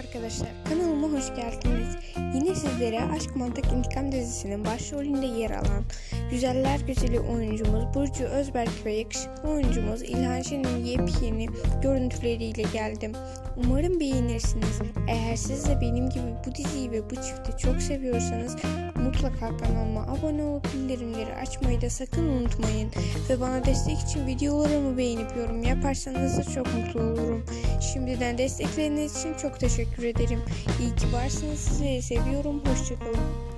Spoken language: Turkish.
arkadaşlar, kanalıma hoş geldiniz. Yine sizlere Aşk Mantık İntikam dizisinin başrolünde yer alan güzeller güzeli oyuncumuz Burcu Özberk ve yakışıklı oyuncumuz İlhan Şen'in yepyeni görüntüleriyle geldim. Umarım beğenirsiniz. Eğer siz de benim gibi bu diziyi ve bu çifti çok seviyorsanız mutlaka kanalıma abone olup bildirimleri açmayı da sakın unutmayın. Ve bana destek için videolarımı beğenip yorum yaparsanız da çok mutlu olurum. Şimdiden destekleriniz için çok teşekkür ederim. İyi ki varsınız. Sizleri seviyorum. Hoşçakalın.